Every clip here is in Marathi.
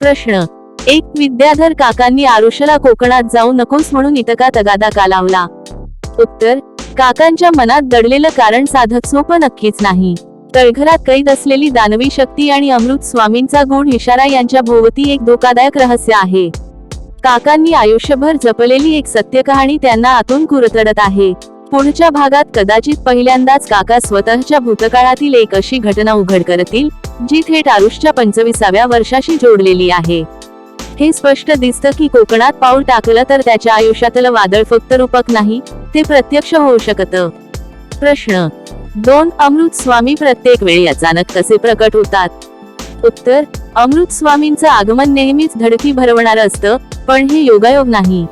प्रश्न. एक विद्याधर काकांनी आरुषला कोकणात जाऊ नकोस म्हणून इतका तगादा का लावला? उत्तर काकांच्या मनात दडलेलं कारण साधक सोपं नक्कीच नाही. तळघरात कैद असलेली दानवी शक्ती आणि अमृत स्वामींचा गुण इशारा यांच्या भोवती एक धोकादायक रहस्य आहे. काकांनी आयुष्यभर जपलेली एक सत्य कहाणी त्यांना आतून कुरतडत आहे. पुढच्या भागात कदाचित पहिल्यांदाच काका स्वतःच्या भूतकाळातील एक अशी घटना उघड करतील जी थेट आरुषच्या पंचवीसाव्या वर्षाशी जोडलेली आहे. हे स्पष्ट दिसतं की कोकणात पाऊल टाकलं तर त्याच्या आयुष्यातलं वादळ फक्त रूपक नाही ते प्रत्यक्ष होऊ शकतं. प्रश्न. दोन अमृत स्वामी प्रत्येक वेळी अचानक कसे प्रकट होतात? उत्तर. अमृत स्वामींचं आगमन नेहमीच धडकी भरवणारं असतं पण हे योगायोग नाही.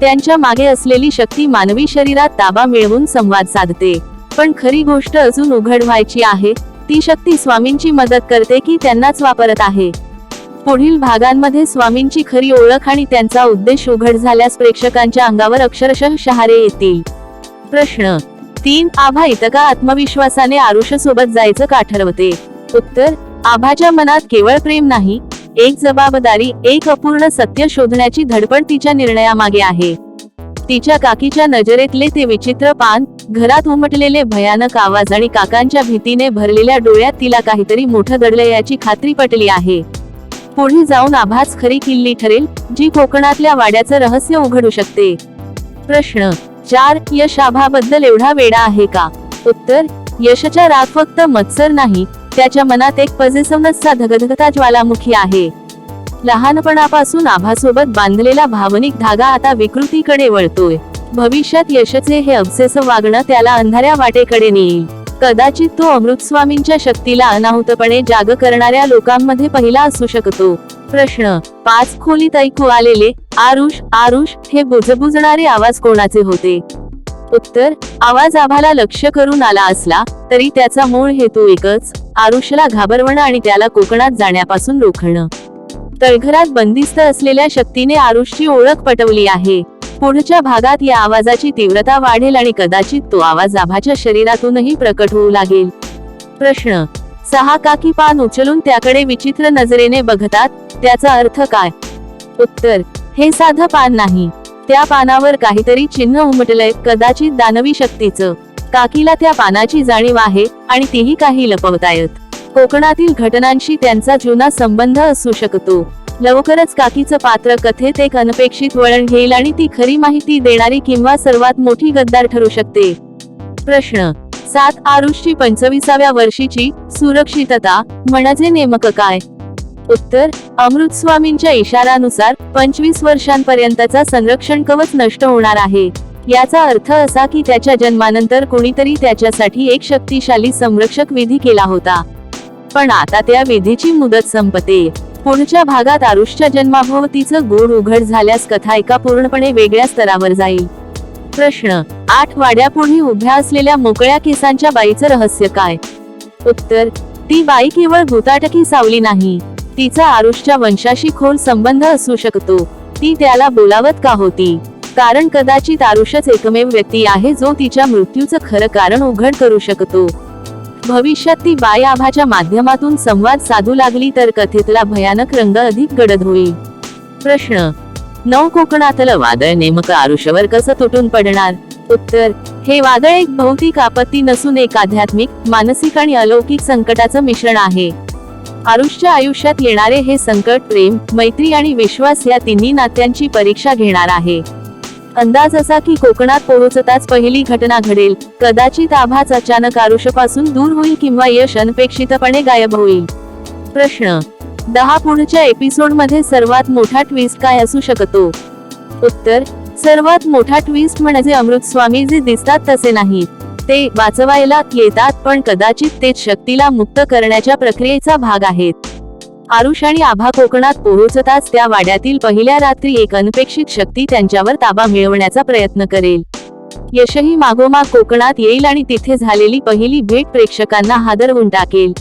त्यांच्या मागे असलेली शक्ती मानवी शरीरात ताबा मिळवून संवाद साधते. पण खरी गोष्ट अजून उघड व्हायची आहे ती शक्ती स्वामींची मदत करते की त्यांनाच वापरत आहे. पुढील भागांमध्ये स्वामींची खरी ओळख आणि त्यांचा उद्देश उघड झाल्यास प्रेक्षकांच्या अंगावर अक्षरशः शहारे येतील. प्रश्न. तीन. आभा इतका आत्मविश्वासाने आरुष सोबत जायचं का ठरवते? उत्तर. आभाच्या मनात केवळ प्रेम नाही एक जबाबदारी एक अपूर्ण सत्य शोधण्याची धडपड तिच्या निर्णयामागे आहे. तिच्या काकीच्या नजरेतले ते विचित्र पान घरात उमटलेले भयानक आवाज आणि काकांच्या भीतीने भरलेल्या डोळ्यात तिला काहीतरी मोठं दडलंय याची खात्री पटली आहे. पुढे जाऊन आभास खरी किल्ली ठरेल जी कोकणातल्या वाड्याचं रहस्य उघडू शकते. प्रश्न चार यश आभाबद्दल एवढा वेडा आहे का? उत्तर यशच्या राग फक्त मत्सर नाही त्याच्या मनात एक पजेसवनसचा धगधगता ज्वालामुखी आहे. लहानपणापासून आभासोबत बांधलेला भावनिक धागा आता विकृतीकडे वळतोय. भविष्यात यशचे हे अबसेस वागणं त्याला अंधाऱ्या वाटेकडे नेईल. कदाचित तो अमृतस्वामींच्या शक्तीला अनाहुतपणे जाग करणाऱ्या लोकांमध्ये पहिला असू शकतो. प्रश्न पाच खोलीत ऐकू आलेले आरुष आरुष हे बुजबुजणारे आवाज कोणाचे होते? उत्तर आवाज आभाला लक्ष करून आला असला तरी त्याचा मूळ हेतू एकच आरुषला घाबरवणं आणि त्याला कोकणात जाण्यापासून रोखणं. तळघरात बंदिस्त असलेल्या शक्तीने आरुषची ओळख पटवली आहे. पुढच्या भागात या आवाजाची तीव्रता वाढेल आणि कदाचित तो आवाज आभाच्या शरीरातूनही प्रकट होऊ लागेल. प्रश्न. सहा काकी पान उचलून त्याकडे विचित्र नजरेने बघतात त्याचा अर्थ काय? उत्तर. हे साधं पान नाही. त्या पानावर काहीतरी चिन्ह उमटलंय कदाचित दानवी शक्तीचं. काकीला त्या पानाची जाणीव आहे आणि तीही काही लपवतायत. कोकणातील घटनांशी त्यांचा जुना संबंध असू शकतो. लवकरच काकीचं पात्र कथेत एक अनपेक्षित वळण घेईल आणि ती खरी माहिती देणारी किंवा सर्वात मोठी गद्दार ठरू शकते. प्रश्न. सात आरुषची पंचवीसाव्या वर्षीची सुरक्षितता म्हणजे नेमकं काय? उत्तर. अमृत स्वामींच्या इशारानुसार पंचवीस वर्षांपर्यंतचा संरक्षण कवच नष्ट होणार आहे. याचा अर्थ असा की त्याच्या जन्मानंतर कोणीतरी त्याच्यासाठी एक शक्तिशाली संरक्षक विधी केला होता. पण आता त्या विधीची मुदत संपते. पुढच्या भागात आरुषच्या जन्माभोवतीचं गूढ उघड झाल्यास कथा एका पूर्णपणे वेगळ्या स्तरावर जाईल. प्रश्न आठ वाड्यापुढे उभ्या असलेल्या मोकळ्या केसांच्या बाईचं रहस्य काय? उत्तर ती बाई केवळ भूताटकी सावली नाही. तिचा आरुषच्या वंशाशी खोल संबंध असू शकतो. ती त्याला बोलावत का होती? कारण कदाचित आरुषच एकमेव व्यक्ती आहे जो तिच्या मृत्यूचं खरं कारण उघड करू शकतो. भविष्यात ती बायाभाच्या माध्यमातून संवाद साधू लागली तर कथेतला भयानक रंग अधिक गडद होईल. प्रश्न. नऊ कोकणातलं वादळ नेमकं आरुषवर कसं तुटून पडणार? उत्तर. हे वादळ एक भौतिक आपत्ती नसून एक आध्यात्मिक मानसिक आणि अलौकिक संकटाचं मिश्रण आहे. आरुषच्या आयुष्यात येणारे हे संकट प्रेम मैत्री आणि विश्वास या तिन्ही नात्यांची परीक्षा घेणार आहे. अंदाज असा की कोकणात पोहोचताच पहिली घटना घडेल. कदाचित आभाच अचानक आरुषपासून दूर होईल किंवा यश अनपेक्षितपणे गायब होईल. प्रश्न. दहा पुढच्या एपिसोडमध्ये सर्वात मोठा ट्विस्ट काय असू शकतो? उत्तर. सर्वात मोठा ट्विस्ट म्हणजे अमृत स्वामी जे दिसतात तसे नाहीत ते वाचवायला येतात पण कदाचित तेच शक्तीला मुक्त करण्याच्या प्रक्रियेचा भाग आहेत. आरुष आणि आभा कोकणात पोहोचताच त्या वाड्यातील पहिल्या रात्री एक अनपेक्षित शक्ती त्यांच्यावर ताबा मिळवण्याचा प्रयत्न करेल. यशही मागोमाग कोकणात येईल आणि तिथे झालेली पहिली भेट प्रेक्षकांना हादरवून टाकेल.